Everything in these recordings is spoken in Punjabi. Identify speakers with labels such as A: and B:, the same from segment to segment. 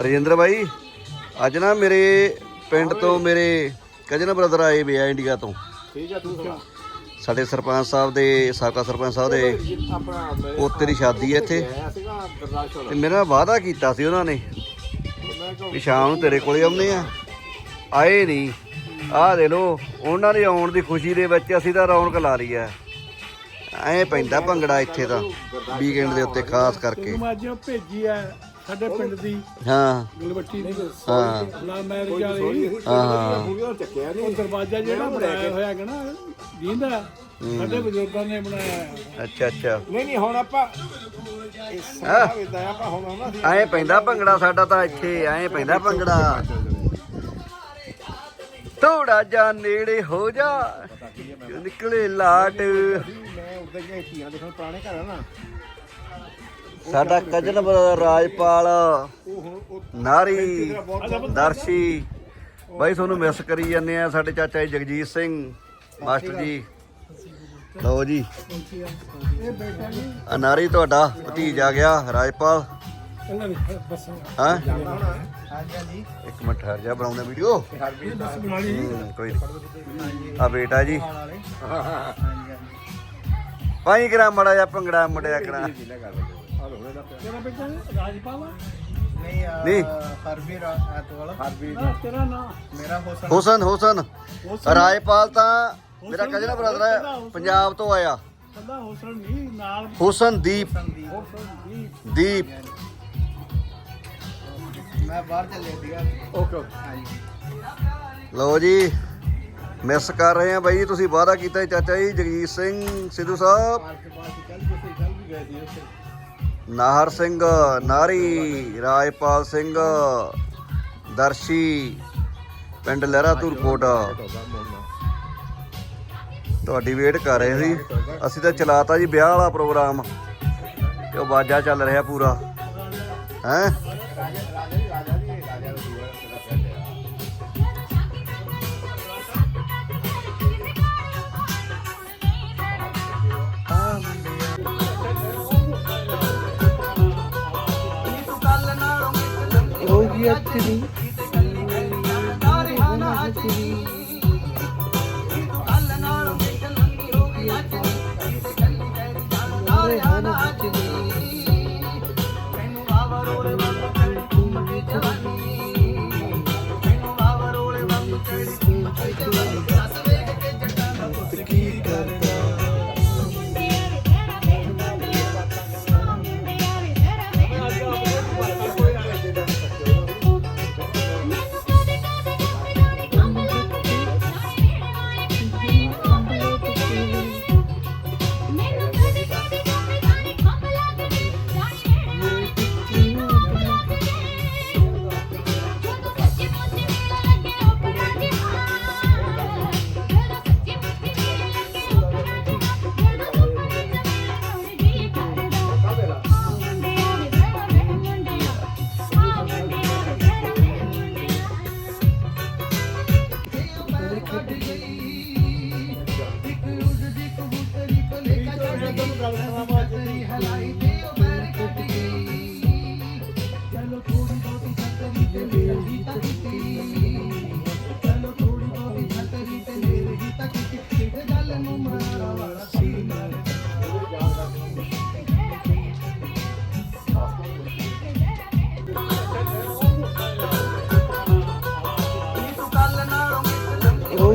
A: ਰਜਿੰਦਰ ਬਾਈ ਅੱਜ ਨਾ ਮੇਰੇ ਪਿੰਡ ਤੋਂ ਮੇਰੇ ਕਜਨ ਬ੍ਰਦਰ ਆਏ ਵੇ ਆ ਇੰਡੀਆ ਤੋਂ।
B: ਠੀਕ ਆ ਤੂੰ ਸੁਣਾ।
A: ਸਾਡੇ ਸਰਪੰਚ ਸਾਹਿਬ ਦੇ ਸਾਬਕਾ ਸਰਪੰਚ ਸਾਹਿਬ ਦੇ
B: ਆਪਣਾ
A: ਪੋਤੇ ਦੀ ਸ਼ਾਦੀ ਹੈ ਇੱਥੇ।
B: ਆਇਆ ਸੀਗਾ ਦਰਦਾਸ਼ੋਲ
A: ਤੇ ਮੇਰੇ ਵਾਅਦਾ ਕੀਤਾ ਸੀ ਉਹਨਾਂ ਨੇ
B: ਮੈਂ ਕਿਹਾ
A: ਵੀ ਸ਼ਾਮ ਨੂੰ ਤੇਰੇ ਕੋਲੇ ਆਉਂਦੇ ਆ। ਆਏ ਨਹੀਂ। ਆਹ ਦੇ ਲੋ ਉਹਨਾਂ ਦੇ ਆਉਣ ਦੀ ਖੁਸ਼ੀ ਦੇ ਵਿੱਚ ਅਸੀਂ ਤਾਂ ਰੌਣਕ ਲਾ ਲਈ ਐ ਐ ਪੈਂਦਾ ਭੰਗੜਾ ਇੱਥੇ ਤਾਂ ਵੀਕਐਂਡ ਦੇ ਉੱਤੇ ਖਾਸ ਕਰਕੇ।
C: ਅੱਜ ਭੇਜੀ ਆ ਸਾਡੇ ਪਿੰਡ ਦੀ
A: ਹਾਂ।
C: ਗਲਵੱਟੀ ਦੀ
A: ਹਾਂ।
C: ਲਾ ਮੈਰਿਜ ਵਾਲੀ
A: ਹਾਂ।
B: ਪੂਰੀਆਂ ਚੱਕਿਆ
C: ਉਹ
B: ਨਹੀਂ
C: ਦਰਵਾਜ਼ਾ ਜਿਹੜਾ ਬਣਾਇਆ ਹੋਇਆ ਹੈ ਨਾ ਦੀਂਦਾ ਸਾਡੇ ਬਜ਼ੁਰਗਾਂ ਨੇ ਬਣਾਇਆ ਹੈ।
A: ਅੱਛਾ ਅੱਛਾ।
B: ਨਹੀਂ ਨਹੀਂ ਹੁਣ ਆਪਾਂ
A: ਐ ਪੈਂਦਾ ਭੰਗੜਾ ਸਾਡਾ ਤਾਂ ਇੱਥੇ ਐ ਪੈਂਦਾ ਭੰਗੜਾ। ਥੋੜਾ ਜਾ ਨੇੜੇ ਹੋ ਜਾ। ਨਿਕਲੇ ਲਾਟ।
B: ਮੈਂ ਉੱਧਰ ਗਿਆ ਧੀਆਂ ਦੇਖਣ ਪੁਰਾਣੇ ਘਰ ਆ ਨਾ।
A: ਸਾਡਾ ਕਜਨ ਰਾਜਪਾਲ, ਨਾਰੀ, ਦਰਸ਼ੀ। ਬਾਈ, ਤੁਹਾਨੂੰ ਮਿਸ ਕਰੀ ਜਾਂਦੇ ਆ ਸਾਡੇ ਚਾਚਾ ਜੀ ਜਗਜੀਤ ਸਿੰਘ, ਮਾਸਟਰ ਜੀ। ਲਓ ਜੀ। ਆ ਨਾਰੀ ਤੁਹਾਡਾ ਭਤੀਜ ਆ ਗਿਆ, ਰਾਜਪਾਲ।
C: ਇਹਨਾਂ
A: ਹਾਂ? ਇੱਕ ਮਿੰਟ ਠਹਿਰ ਜਾ ਬਣਾਉਂਦੇ ਵੀਡੀਓ ਕੋਈ ਨਹੀਂ ਆ ਬੇਟਾ ਜੀ। ਪਾਈ ਕਰਾ ਮੜਾ ਜਾ ਭੰਗੜਾ ਮੁੰਡਿਆ ਕਰਾ।
C: ਤੇਰਾ ਬੇਟਾ ਰਾਜਪਾਲ ਆ?
A: ਨਹੀਂ
D: ਹਰਬੀਰ ਐਤਵਾਲ।
B: ਹਰਬੀਰ
C: ਨਾ ਤੇਰਾ ਨਾਂ?
D: ਮੇਰਾ ਹੁਸਨ।
A: ਹੁਸਨ ਹੁਸਨ।
C: ਹੁਸਨ?
A: ਰਾਜਪਾਲ ਤਾਂ ਮੇਰਾ ਕਜਨ ਬ੍ਰਦਰ ਹੈ ਪੰਜਾਬ ਤੋਂ ਆਇਆ।
C: ਕੱਲਾ ਹੁਸਨ ਨਹੀਂ ਨਾਲ
A: ਹੁਸਨ ਦੀਪ।
C: ਹੁਸਨ ਦੀ
A: ਦੀਪ।
D: ਮੈਂ ਬਾਹਰ ਚੱਲੇ ਸੀਗਾ।
B: ਓਕੇ
D: ਹਾਂਜੀ।
A: ਲਓ ਜੀ ਮਿਸ ਕਰ ਰਹੇ ਆ ਬਾਈ ਤੁਸੀਂ ਵਾਅਦਾ ਕੀਤਾ ਸੀ ਚਾਚਾ ਜੀ ਜਗਜੀਤ ਸਿੰਘ ਸਿੱਧੂ ਸਾਹਿਬ।
B: ਪਾਰਕ ਪਾਰਕ ਚੱਲ ਜਿੱਥੇ ਚੱਲ ਵੀ ਗਏ ਸੀ ਉੱਥੇ।
A: ਨਾਹਰ ਸਿੰਘ ਨਾਰੀ ਰਾਜਪਾਲ ਸਿੰਘ ਦਰਸ਼ੀ ਪਿੰਡ ਲਹਿਰਾ ਧੂਰਕੋਟ ਤੁਹਾਡੀ ਵੇਟ ਕਰ ਰਹੇ ਸੀ। ਅਸੀਂ ਤਾਂ ਚਲਾਤਾ ਜੀ ਵਿਆਹ ਵਾਲਾ ਪ੍ਰੋਗਰਾਮ। ਤੇ ਉਹ ਬਾਜਾ ਚੱਲ ਰਿਹਾ ਪੂਰਾ। ਹੈ?
D: ਹੋ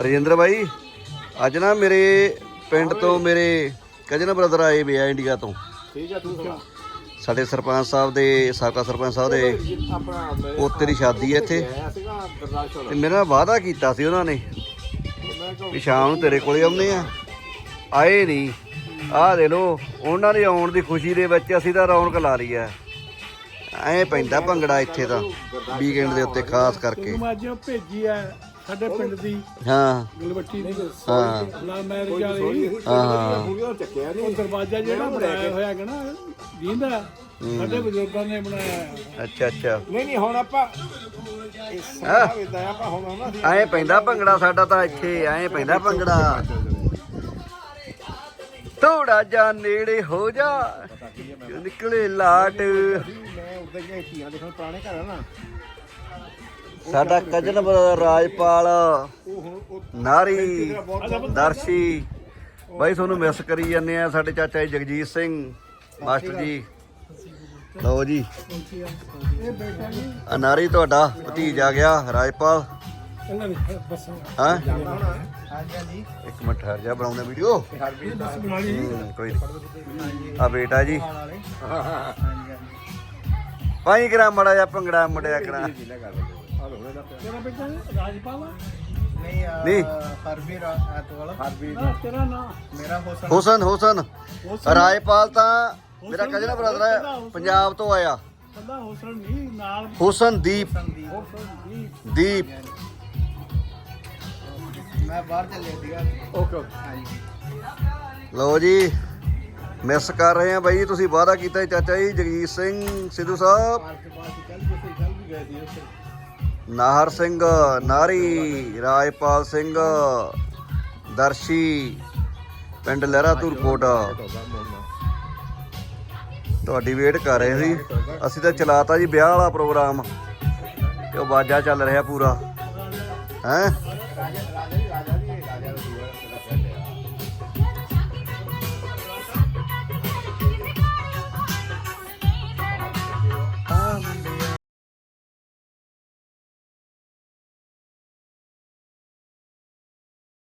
A: ਰਜਿੰਦਰ ਬਾਈ, ਅੱਜ ਨਾ ਮੇਰੇ ਪਿੰਡ ਤੋਂ ਮੇਰੇ ਕਜਨ ਬ੍ਰਦਰ ਆਏ ਵੇ ਆ ਇੰਡੀਆ ਤੋਂ।
B: ਠੀਕ ਆ, ਠੀਕ
A: ਸਾਡੇ ਸਰਪੰਚ ਸਾਹਿਬ ਦੇ ਸਾਬਕਾ ਸਰਪੰਚ ਸਾਹਿਬ ਦੇ
B: ਆਪਣਾ
A: ਪੋਤੇ ਦੀ ਸ਼ਾਦੀ ਹੈ ਇੱਥੇ। ਤੇ ਮੇਰੇ ਨਾਲ ਵਾਅਦਾ ਕੀਤਾ ਸੀ ਉਹਨਾਂ ਨੇ ਵੀ ਸ਼ਾਮ ਨੂੰ ਤੇਰੇ ਕੋਲੇ ਆਉਂਦੇ ਆ। ਆਏ ਨਹੀਂ। ਆਹ ਦੇ ਲੋ ਉਹਨਾਂ ਦੇ ਆਉਣ ਦੀ ਖੁਸ਼ੀ ਦੇ ਵਿੱਚ ਅਸੀਂ ਤਾਂ ਰੌਣਕ ਲਾ ਲਈ ਐ ਐ ਪੈਂਦਾ ਭੰਗੜਾ ਇੱਥੇ ਤਾਂ ਵੀਕਐਂਡ ਦੇ ਉੱਤੇ ਖਾਸ ਕਰਕੇ।
C: ਅੱਜ ਭੇਜੀ ਸਾਡੇ ਪਿੰਡ ਦੀ।
A: ਹਾਂ।
C: ਗਲਵੱਟੀ ਦੀ।
A: ਹਾਂ।
C: ਲਾ ਮੈਰਿਜ ਵਾਲੀ।
A: ਹਾਂ।
C: ਉਹ ਦਰਵਾਜ਼ਾ ਜਿਹੜਾ ਬਣਾਇਆ ਹੋਇਆ ਹੈਗਾ ਨਾ ਦੀਂਦਾ ਸਾਡੇ ਬਜ਼ੁਰਗਾਂ ਨੇ ਬਣਾਇਆ।
A: ਅੱਛਾ ਅੱਛਾ।
B: ਨਹੀਂ ਨਹੀਂ ਹੁਣ ਆਪਾਂ ਇਹ ਸਮਾਂ ਇਦਾਂ ਆਪਾਂ ਹੁਣ ਆਉਣਾ ਸੀ
A: ਐ ਪੈਂਦਾ ਭੰਗੜਾ ਸਾਡਾ ਤਾਂ ਇੱਥੇ ਐ ਪੈਂਦਾ ਭੰਗੜਾ। ਥੋੜਾ ਜਿਹਾ ਨੇੜੇ ਹੋ ਜਾ ਨਿਕਲੇ ਲਾਟ।
B: ਮੈਂ ਉਦਾਂ ਹੀ ਧੀਆਂ ਦੇਖਣ ਪੁਰਾਣੇ ਘਰ ਆ ਨਾ।
A: ਸਾਡਾ ਕਜਨ ਬ੍ਰਦਰ ਰਾਜਪਾਲ
B: ਉਹ ਹੁਣ ਉਹ
A: ਨਾਰੀ ਦਰਸ਼ੀ। ਬਾਈ ਤੁਹਾਨੂੰ ਮਿਸ ਕਰੀ ਜਾਂਦੇ ਆ ਸਾਡੇ ਚਾਚਾ ਜੀ ਜਗਜੀਤ ਸਿੰਘ। ਮਾਸਟਰ ਜੀ। ਲਓ ਜੀ।
C: ਇਹ ਬੇਟਾ ਜੀ
A: ਆ ਨਾਰੀ ਤੁਹਾਡਾ ਭਤੀਜ ਆ ਗਿਆ ਰਾਜਪਾਲ। ਹਾਂ? ਇੱਕ ਮਿੰਟ ਠਹਿਰ ਜਾ ਬਣਾਉਂਦੇ ਵੀਡੀਓ। ਕੋਈ ਆ ਬੇਟਾ ਜੀ। ਪਾਈ ਕਰਾ ਮੜਾ ਜਾ ਭੰਗੜਾ ਮੁੰਡਿਆ ਕਰਾ।
C: ਤੇਰਾ ਬੇਟਾ ਰਾਜਪਾਲ ਆ?
D: ਨਹੀਂ। ਹਰਬੀਰ ਹੁਸਨ।
A: ਹੁਸਨ। ਰਾਜਪਾਲ ਤਾਂ ਮੇਰਾ ਕਜਨ ਬ੍ਰਦਰ ਹੈ ਪੰਜਾਬ ਤੋਂ ਆਇਆ।
C: ਕੱਲਾ ਹੁਸਨ ਨਹੀਂ ਨਾਲ
A: ਹੁਸਨਦੀਪ ਦੀਪ।
D: ਮੈਂ ਬਾਹਰ ਚੱਲਿਆ ਸੀਗਾ।
B: ਓਕੇ
D: ਹਾਂਜੀ।
A: ਲਓ ਜੀ ਮਿਸ ਕਰ ਰਹੇ ਆ ਬਾਈ ਤੁਸੀਂ ਵਾਅਦਾ ਕੀਤਾ ਚਾਚਾ ਜੀ ਜਗਜੀਤ ਸਿੰਘ ਸਿੱਧੂ ਸਾਹਿਬ।
B: ਚੱਲ
A: ਨਾਹਰ ਸਿੰਘ ਨਾਰੀ ਰਾਜਪਾਲ ਸਿੰਘ ਦਰਸ਼ੀ ਪਿੰਡ ਲਹਿਰਾ ਧੂਰਕੋਟ ਤੁਹਾਡੀ ਵੇਟ ਕਰ ਰਹੇ ਸੀ। ਅਸੀਂ ਤਾਂ ਚਲਾਤਾ ਜੀ ਵਿਆਹ ਵਾਲਾ ਪ੍ਰੋਗਰਾਮ। ਤੇ ਉਹ ਬਾਜਾ ਚੱਲ ਰਿਹਾ ਪੂਰਾ। ਹੈ?